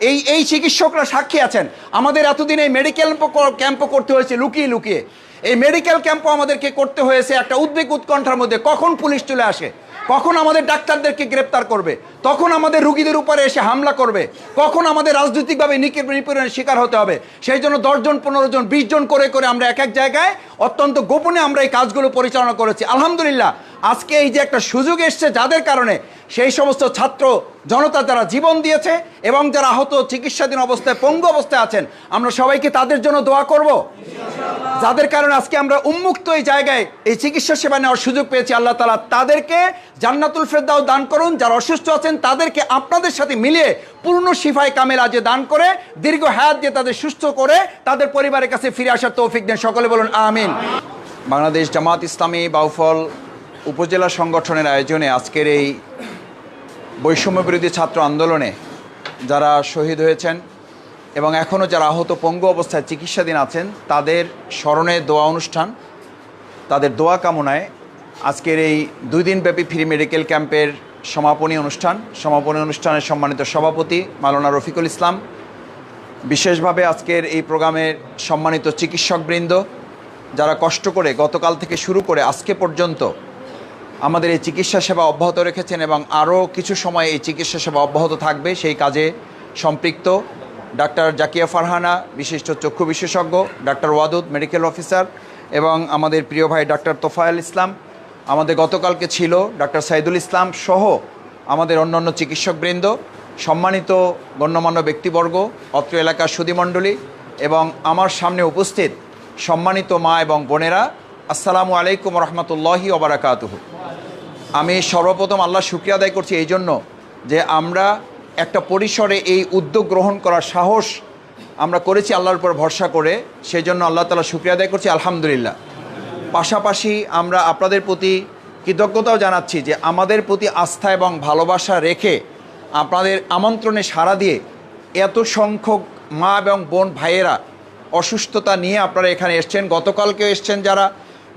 এই এই চিকিৎসকরা সাক্ষী আছেন। আমাদের এতদিন এই মেডিকেল ক্যাম্পও করতে হয়েছে, লুকিয়ে লুকিয়ে। এই মেডিকেল ক্যাম্পও আমাদেরকে করতে হয়েছে একটা উদ্বেগ উৎকণ্ঠার মধ্যে। কখন পুলিশ চলে আসে? কখন আমাদের ডাক্তারদেরকে গ্রেপ্তার করবে? তখন আমাদের রুগীদের উপরে এসে হামলা করবে? কখন আমাদের রাজনৈতিকভাবে নিপীড়নের শিকার হতে হবে? সেই জন্য দশজন পনেরো জন, বিশ জন করে করে আমরা এক এক জায়গায় অত্যন্ত গোপনে আমরা এই কাজগুলো পরিচালনা করেছি। আলহামদুলিল্লাহ, আজকে এই যে একটা সুযোগ এসছে যাদের কারণে সেই সমস্ত ছাত্র জনতা যারা জীবন দিয়েছে এবং যারা আহত চিকিৎসাধীন অবস্থায়, পঙ্গু অবস্থায় আছেন, আমরা সবাইকে তাদের জন্য দোয়া করব। যাদের কারণে আজকে আমরা উন্মুক্ত এই জায়গায় এই চিকিৎসা সেবা নেওয়ার সুযোগ পেয়েছি, আল্লাহ তালা তাদেরকে জান্নাতুল ফেরদাও দান করুন। যারা অসুস্থ আছেন, তাদেরকে আপনাদের সাথে মিলিয়ে পূর্ণ শিফায় কামেল আজে দান করে, দীর্ঘ হায়াত দিয়ে তাদের সুস্থ করে তাদের পরিবারের কাছে ফিরে আসার তৌফিক দেন। সকলে বলুন, আমিন। বাংলাদেশ জামাত ইসলামী বাউফল উপজেলা সংগঠনের আয়োজনে আজকের এই বৈষম্য বিরোধী ছাত্র আন্দোলনে যারা শহীদ হয়েছেন এবং এখনও যারা আহত পঙ্গু অবস্থায় চিকিৎসাধীন আছেন, তাদের স্মরণে দোয়া অনুষ্ঠান, তাদের দোয়া কামনায় আজকের এই দুই দিনব্যাপী ফ্রি মেডিকেল ক্যাম্পের সমাপনী অনুষ্ঠান। সমাপনী অনুষ্ঠানের সম্মানিত সভাপতি মালানা রফিকুল ইসলাম। বিশেষভাবে আজকের এই প্রোগ্রামের সম্মানিত চিকিৎসকবৃন্দ, যারা কষ্ট করে গতকাল থেকে শুরু করে আজকে পর্যন্ত আমাদের এই চিকিৎসা সেবা অব্যাহত রেখেছেন এবং আরও কিছু সময় এই চিকিৎসা সেবা অব্যাহত থাকবে, সেই কাজে সম্পৃক্ত ডাক্তার জাকিয়া ফারহানা, বিশিষ্ট চক্ষু বিশেষজ্ঞ, ডাক্তার ওয়াদুদ, মেডিকেল অফিসার এবং আমাদের প্রিয় ভাই ডাক্তার তোফায়েল ইসলাম, আমাদের গতকালকে ছিল ডাক্তার সাইদুল ইসলাম সহ আমাদের অন্যান্য চিকিৎসকবৃন্দ, সম্মানিত গণ্যমান্য ব্যক্তিবর্গ, অত্র এলাকার সুদীমণ্ডলী এবং আমার সামনে উপস্থিত সম্মানিত মা এবং বোনেরা আসসালামু আলাইকুম রহমতুল্লাহি ওবরাকাতুহ আমি সর্বপ্রথম আল্লাহ শুক্রিয়া আদায় করছি এই জন্য যে আমরা একটা পরিসরে এই উদ্যোগ গ্রহণ করার সাহস আমরা করেছি আল্লাহর উপর ভরসা করে সেই জন্য আল্লাহ তালা শুক্রিয়া আদায় করছি, আলহামদুলিল্লাহ। পাশাপাশি আমরা আপনাদের প্রতি কৃতজ্ঞতাও জানাচ্ছি যে আমাদের প্রতি আস্থা এবং ভালোবাসা রেখে আপনাদের আমন্ত্রণে সাড়া দিয়ে এত সংখ্যক মা এবং বোন ভাইয়েরা অসুস্থতা নিয়ে আপনারা এখানে এসছেন। গতকালকে এসছেন যারা।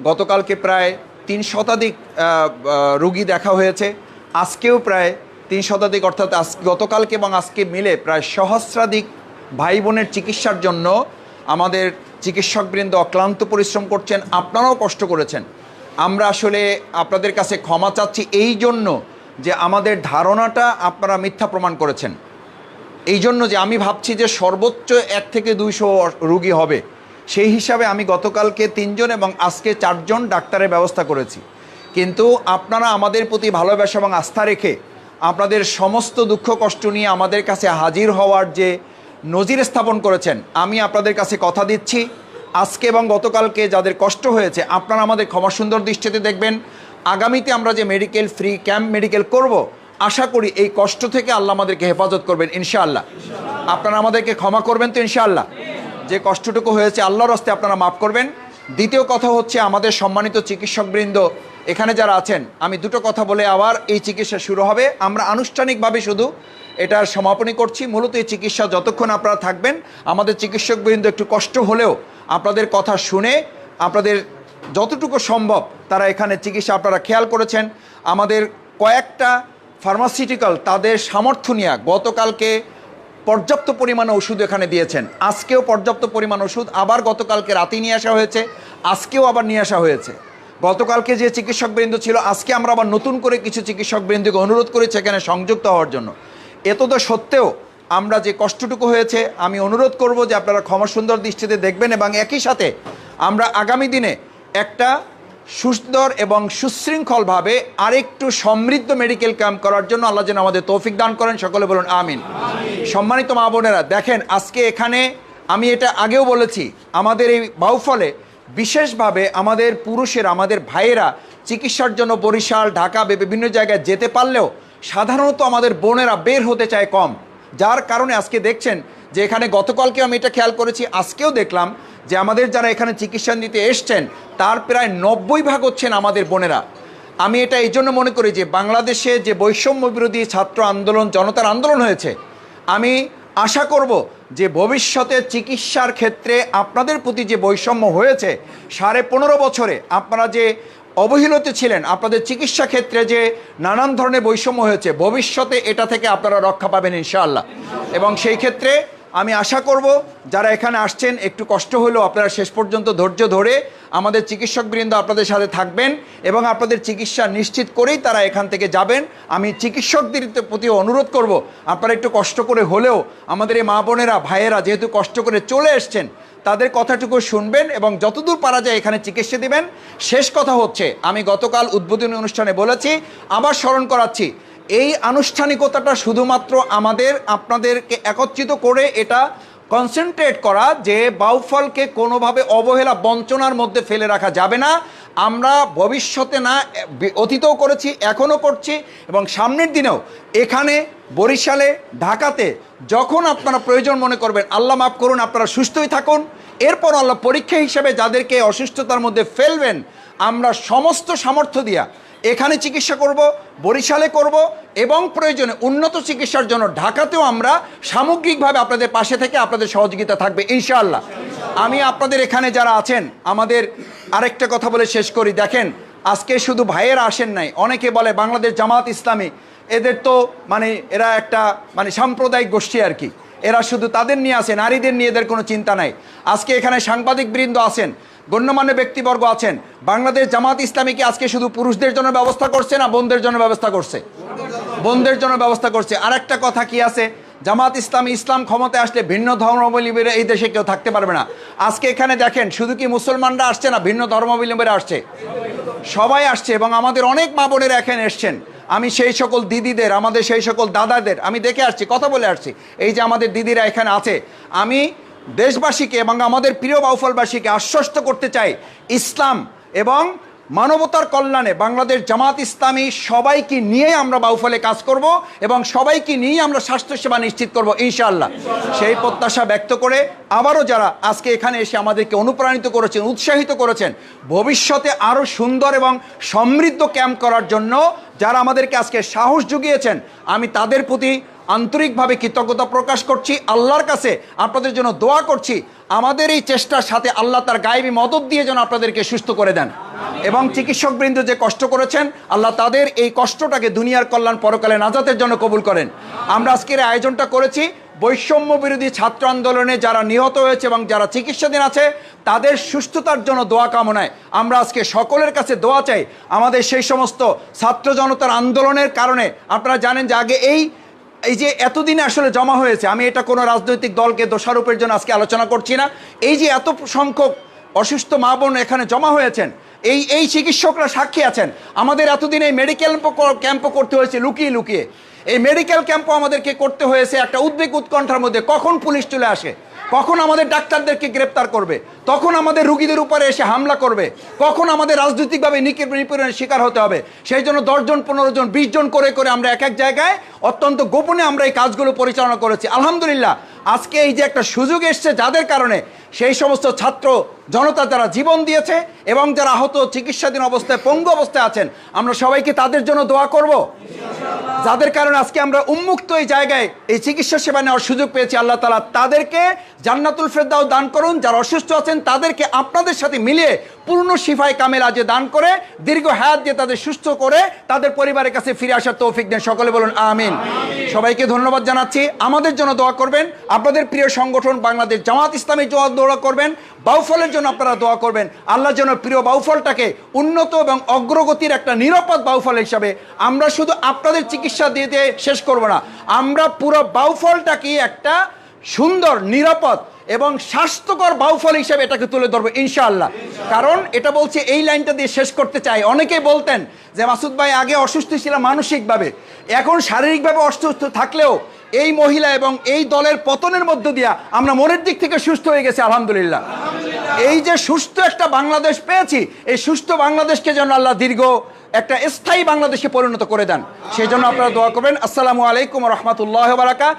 গতকালকে প্রায় তিন শতাধিক রুগী দেখা হয়েছে। আজকেও প্রায় তিন শতাধিক, অর্থাৎ আজ গতকালকে এবং আজকে মিলে প্রায় সহস্রাধিক ভাই বোনের চিকিৎসার জন্য আমাদের চিকিৎসকবৃন্দ অক্লান্ত পরিশ্রম করছেন। আপনারাও কষ্ট করেছেন। আমরা আসলে আপনাদের কাছে ক্ষমা চাচ্ছি এই জন্য যে আমাদের ধারণাটা আপনারা মিথ্যা প্রমাণ করেছেন। এই জন্য যে আমি ভাবছি যে সর্বোচ্চ এক থেকে দুইশো রুগী হবে। সেই হিসাবে আমি গতকালকে তিনজন এবং আজকে চারজন ডাক্তারের ব্যবস্থা করেছি। কিন্তু আপনারা আমাদের প্রতি ভালোবাসা এবং আস্থা রেখে আপনাদের সমস্ত দুঃখ কষ্ট নিয়ে আমাদের কাছে হাজির হওয়ার যে নজির স্থাপন করেছেন, আমি আপনাদের কাছে কথা দিচ্ছি। আজকে এবং গতকালকে যাদের কষ্ট হয়েছে, আপনারা আমাদের ক্ষমা সুন্দর দৃষ্টিতে দেখবেন। আগামীতে আমরা যে মেডিকেল ফ্রি ক্যাম্প মেডিকেল করব, আশা করি এই কষ্ট থেকে আল্লাহ আমাদেরকে হেফাজত করবেন, ইনশাআল্লাহ। আপনারা আমাদেরকে ক্ষমা করবেন তো, ইনশাআল্লাহ। যে কষ্টটুকু হয়েছে আল্লাহর হস্তে আপনারা মাফ করবেন। দ্বিতীয় কথা হচ্ছে আমাদের সম্মানিত চিকিৎসকবৃন্দ এখানে যারা আছেন, আমি দুটো কথা বলে আবার এই চিকিৎসা শুরু হবে। আমরা আনুষ্ঠানিকভাবে শুধু এটার সমাপনী করছি। মূলত এই চিকিৎসা যতক্ষণ আপনারা থাকবেন, আমাদের চিকিৎসকবৃন্দ একটু কষ্ট হলেও আপনাদের কথা শুনে, আপনাদের যতটুকু সম্ভব তারা এখানে চিকিৎসা আপনারা খেয়াল করেছেন। আমাদের কয়েকটা ফার্মাসিউটিক্যাল তাদের সামর্থ্য নিয়ে, গতকালকে পর্যাপ্ত পরিমাণ ওষুধ এখানে দিয়েছেন। আজকেও পর্যাপ্ত পরিমাণ ওষুধ, আবার গতকালকে রাতেই নিয়ে আসা হয়েছে, আজকেও আবার নিয়ে আসা হয়েছে। গতকালকে যে চিকিৎসক চিকিৎসকবৃন্দ ছিল, আজকে আমরা আবার নতুন করে কিছু চিকিৎসক চিকিৎসকবৃন্দকে অনুরোধ করেছি এখানে সংযুক্ত হওয়ার জন্য। এত তো সত্ত্বেও আমরা যে কষ্টটুকু হয়েছে, আমি অনুরোধ করব যে আপনারা ক্ষমা সুন্দর দৃষ্টিতে দেখবেন এবং একই সাথে আমরা আগামী দিনে একটা সুন্দর এবং সুশৃঙ্খলভাবে আরেকটু সমৃদ্ধ মেডিকেল ক্যাম্প করার জন্য আল্লাহ যেন আমাদের তৌফিক দান করেন। সকলে বলুন, আমিন। সম্মানিত মা বোনেরা, দেখেন আজকে এখানে আমি এটা আগেও বলেছি, আমাদের এই বাউফলে বিশেষভাবে আমাদের পুরুষের, আমাদের ভাইয়েরা চিকিৎসার জন্য বরিশাল, ঢাকা বিভিন্ন জায়গায় যেতে পারলেও সাধারণত আমাদের বোনেরা বের হতে চায় কম। যার কারণে আজকে দেখছেন যে এখানে গতকালকে আমি এটা খেয়াল করেছি, আজকেও দেখলাম যে আমাদের যারা এখানে চিকিৎসা নিতে এসছেন, তার প্রায় নব্বই ভাগ হচ্ছেন আমাদের বোনেরা। আমি এটা এই জন্য মনে করি যে বাংলাদেশে যে বৈষম্য বিরোধী ছাত্র আন্দোলন, জনতার আন্দোলন হয়েছে আমি আশা করব যে ভবিষ্যতে চিকিৎসার ক্ষেত্রে আপনাদের প্রতি যে বৈষম্য হয়েছে, সাড়ে পনেরো বছরে আপনারা যে অবহেলিত ছিলেন, আপনাদের চিকিৎসা ক্ষেত্রে যে নানান ধরনের বৈষম্য হয়েছে, ভবিষ্যতে এটা থেকে আপনারা রক্ষা পাবেন ইনশাআল্লাহ। এবং সেই ক্ষেত্রে আমি আশা করব যারা এখানে আসছেন, একটু কষ্ট হলেও আপনারা শেষ পর্যন্ত ধৈর্য ধরে আমাদের চিকিৎসকবৃন্দ আপনাদের সাথে থাকবেন এবং আপনাদের চিকিৎসা নিশ্চিত করেই তারা এখান থেকে যাবেন। আমি চিকিৎসকদের প্রতি অনুরোধ করব, আপনারা একটু কষ্ট করে হলেও আমাদের এই মা বোনেরা, ভাইয়েরা যেহেতু কষ্ট করে চলে এসছেন, তাদের কথাটুকু শুনবেন এবং যতদূর পারা যায় এখানে চিকিৎসা দিবেন। শেষ কথা হচ্ছে, আমি গতকাল উদ্বোধনী অনুষ্ঠানে বলেছি, আবার স্মরণ করাচ্ছি এই আনুষ্ঠানিকতাটা শুধুমাত্র আমাদের, আপনাদেরকে একত্রিত করে এটা কনসেন্ট্রেট করা যে বাউফলকে কোনোভাবে অবহেলা বঞ্চনার মধ্যে ফেলে রাখা যাবে না। আমরা ভবিষ্যতে না অতীতেও করেছি, এখনও করছি এবং সামনের দিনেও এখানে বরিশালে, ঢাকাতে যখন আপনারা প্রয়োজন মনে করবেন, আল্লাহ মাফ করুন, আপনারা সুস্থই থাকুন। এরপর আল্লাহ পরীক্ষা হিসেবে যাদেরকে অসুস্থতার মধ্যে ফেলবেন, আমরা সমস্ত সামর্থ্য দিয়া এখানে চিকিৎসা করব, বরিশালে করব এবং প্রয়োজনে উন্নত চিকিৎসার জন্য ঢাকাতেও আমরা সামগ্রিকভাবে আপনাদের পাশে থেকে আপনাদের সহযোগিতা থাকবে, ইনশাআল্লাহ। আমি আপনাদের এখানে যারা আছেন, আমাদের আরেকটা কথা বলে শেষ করি। দেখেন, আজকে শুধু ভাইয়েরা আসেন নাই, অনেকে বলে বাংলাদেশ জামাত ইসলামী, এদের তো মানে এরা একটা মানে সাম্প্রদায়িক গোষ্ঠী আর কি। এরা শুধু তাদের নিয়ে আসে, নারীদের নিয়ে এদের কোনো চিন্তা নাই। আজকে এখানে সাংবাদিক বৃন্দ আছেন গণ্যমান্য ব্যক্তিবর্গ আছেন। বাংলাদেশ জামাত ইসলামী কি আজকে শুধু পুরুষদের জন্য ব্যবস্থা করছে না বোনদের জন্য ব্যবস্থা করছে? বোনদের জন্য ব্যবস্থা করছে। আর একটা কথা কি আছে? জামাত ইসলামী, ইসলাম ক্ষমতায় আসলে ভিন্ন ধর্মাবলম্বীরা এই দেশে কেউ থাকতে পারবে না। আজকে এখানে দেখেন, শুধু কি মুসলমানরা আসছে না ভিন্ন ধর্মাবলম্বীরা আসছে? সবাই আসছে এবং আমাদের অনেক মা বোনেরা এখানে এসছেন। আমি সেই সকল দিদিদের, আমাদের সেই সকল দাদাদের, আমি দেখে আসছি, কথা বলে আসছি। এই যে আমাদের দিদিরা এখানে আছে, আমি দেশবাসীকে এবং আমাদের প্রিয় বাউফলবাসীকে আশ্বস্ত করতে চাই ইসলাম এবং মানবতার কল্যাণে বাংলাদেশ জামাত ইসলামী সবাইকে নিয়ে আমরা বাউফলে কাজ করব এবং সবাইকে নিয়ে আমরা স্বাস্থ্যসেবা নিশ্চিত করব, ইনশাআল্লাহ। সেই প্রত্যাশা ব্যক্ত করে আবারও যারা আজকে এখানে এসে আমাদেরকে অনুপ্রাণিত করেছেন, উৎসাহিত করেছেন, ভবিষ্যতে আরও সুন্দর এবং সমৃদ্ধ ক্যাম্প করার জন্য যারা আমাদেরকে আজকে সাহস জুগিয়েছেন, আমি তাদের প্রতি আন্তরিকভাবে কৃতজ্ঞতা প্রকাশ করছি আল্লাহর কাছে, আপনাদের জন্য দোয়া করছি। আমাদের এই চেষ্টার সাথে আল্লাহ তার গায়েবী মদত দিয়ে যেন আপনাদেরকে সুস্থ করে দেন। এবং চিকিৎসকবৃন্দ যে কষ্ট করেছেন, আল্লাহ তাদের এই কষ্টটাকে দুনিয়ার কল্যাণ পরকালে নাজাতের জন্য কবুল করেন। আমরা আজকের আয়োজনটা করেছি। বৈষম্য বিরোধী ছাত্র আন্দোলনে যারা নিহত হয়েছে এবং যারা চিকিৎসাধীন আছে, তাদের সুস্থতার জন্য দোয়া কামনায় আমরা আজকে সকলের কাছে দোয়া চাই। আমাদের সেই সমস্ত ছাত্র জনতার আন্দোলনের কারণে, আপনারা জানেন যে আগে এই এই যে এতদিন আসলে জমা হয়েছে, আমি এটা কোনো রাজনৈতিক দলকে দোষারোপের জন্য আজকে আলোচনা করছি না। এই যে এত সংখ্যক অসুস্থ মা বোন এখানে জমা হয়েছেন, এই এই চিকিৎসকরা সাক্ষী আছেন। আমাদের এতদিন এই মেডিকেল ক্যাম্পও করতে হয়েছে লুকিয়ে লুকিয়ে। এই মেডিকেল ক্যাম্পও আমাদেরকে করতে হয়েছে একটা উদ্বেগ উৎকণ্ঠার মধ্যে। কখন পুলিশ চলে আসে? কখন আমাদের ডাক্তারদেরকে গ্রেপ্তার করবে? তখন আমাদের রুগীদের উপরে এসে হামলা করবে? কখন আমাদের রাজনৈতিকভাবে নিপীড়নের শিকার হতে হবে? সেই জন্য দশজন পনেরো জন, বিশ জন করে করে আমরা এক এক জায়গায় অত্যন্ত গোপনে আমরা এই কাজগুলো পরিচালনা করেছি। আলহামদুলিল্লাহ, আজকে এই যে একটা সুযোগ এসছে যাদের কারণে সেই সমস্ত ছাত্র জনতা যারা জীবন দিয়েছে এবং যারা আহত চিকিৎসাধীন অবস্থায় পঙ্গু অবস্থায় আছেন, আমরা সবাইকে তাদের জন্য দোয়া করব। যাদের কারণে আজকে আমরা উন্মুক্ত এই জায়গায় এই চিকিৎসা সেবা নেওয়ার সুযোগ পেয়েছি, আল্লাহ তালা তাদেরকে জান্নাতুল ফেরদাও দান করুন, যারা অসুস্থ আছেন তাদেরকে আপনাদের সাথে মিলিয়ে পূর্ণ শিফায় কামেল আজে দান করে, দীর্ঘ হায়াত দিয়ে তাদের সুস্থ করে, তাদের পরিবারের কাছে ফিরে আসার তৌফিক দেন। সকলে বলুন, আমিন। সবাইকে ধন্যবাদ জানাচ্ছি। আমাদের জন্য দোয়া করবেন। আপনাদের প্রিয় সংগঠন বাংলাদেশ জামাত ইসলামী জোয়া দোয়া করবেন। বাউফলের জন্য আপনারা দোয়া করবেন। আল্লাহ যেন প্রিয় বাউফলটাকে উন্নত এবং অগ্রগতির একটা নিরাপদ বাউফল হিসাবে আমরা শুধু আপনাদের চিকিৎসা দিয়ে দিয়ে শেষ করব না, আমরা পুরো বাউফলটাকে একটা সুন্দর, নিরাপদ এবং স্বাস্থ্যকর বাউফল হিসাবে এটাকে তুলে ধরবো, ইনশাআল্লাহ। কারণ এটা বলছে, এই লাইনটা দিয়ে শেষ করতে চাই। অনেকেই বলতেন যে, মাসুদ ভাই, আগে অসুস্থ ছিল মানসিকভাবে। এখন শারীরিকভাবে অসুস্থ থাকলেও এই মহিলা এবং এই দলের পতনের মধ্য দিয়া আমরা মনের দিক থেকে সুস্থ হয়ে গেছি, আলহামদুলিল্লাহ। এই যে সুস্থ একটা বাংলাদেশ পেয়েছি, এই সুস্থ বাংলাদেশকে যেন আল্লাহ দীর্ঘ একটা স্থায়ী বাংলাদেশে পরিণত করে দেন। সেই জন্য আপনারা দোয়া করবেন। আসসালামু আলাইকুম রহমতুল্লাহ বারাকা